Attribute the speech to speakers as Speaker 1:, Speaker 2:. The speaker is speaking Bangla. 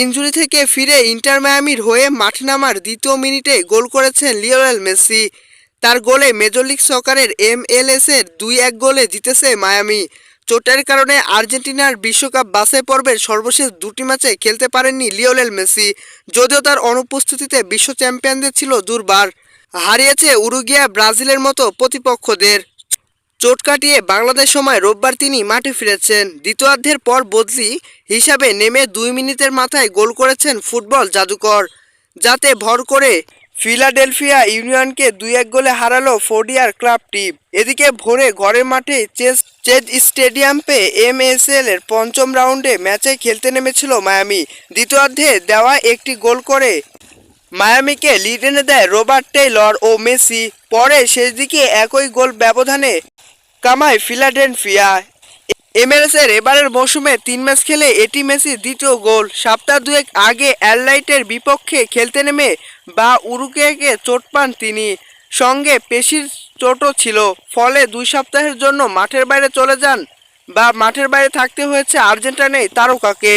Speaker 1: ইনজুরি থেকে ফিরে ইন্টার মায়ামির হয়ে মাঠে নামার দ্বিতীয় মিনিটে গোল করেছেন লিওনেল মেসি। তার গোলে মেজর লিগ সকারের এমএলএস এর দুই এক গোলে জিতেছে মায়ামি। চোটের কারণে আর্জেন্টিনার বিশ্বকাপ বাছাই পর্বের সর্বশেষ দুটি ম্যাচে খেলতে পারেননি লিওনেল মেসি, যদিও তার অনুপস্থিতিতে বিশ্ব চ্যাম্পিয়নদের ছিল দুর্বার। হারিয়েছে উরুগিয়া, ব্রাজিলের মতো প্রতিপক্ষদের। চোট কাটিয়ে বাংলাদেশ সময় রোববার তিনি মাঠে ফিরেছেন। দ্বিতীয়ার্ধের পর বদলি হিসাবে নেমে দুই মিনিটের মাথায় গোল করেছেন ফুটবল জাদুকর। যাতে ভর করে ফিলাডেলফিয়া ইউনিয়নকে দুই এক গোলে হারালো ফোর্ডিয়ার ক্লাবটি এদিকে ভোরে ঘরের মাঠে চেস চেজ স্টেডিয়ামে এমএসএল এর পঞ্চম রাউন্ডে ম্যাচে খেলতে নেমেছিল মায়ামি। দ্বিতীয়ার্ধে দেওয়া একটি গোল করে মায়ামিকে লিড এনে দেয় রবার্ট টেইলর ও মেসি। পরে শেষ দিকে একই গোল ব্যবধানে কামায় ফিলাডেলফিয়া। এমএলএসের এবারের মৌসুমে তিন ম্যাচ খেলে এটি মেসির দ্বিতীয় গোল। সপ্তাহ দুয়েক আগে অ্যাললাইটের বিপক্ষে খেলতে নেমে বা উরুকেকে চোট পান তিনি। সঙ্গে পেশির চোটও ছিল। ফলে দুই সপ্তাহের জন্য মাঠের বাইরে চলে যান বা মাঠের বাইরে থাকতে হয়েছে আর্জেন্টিনায় তারকাকে।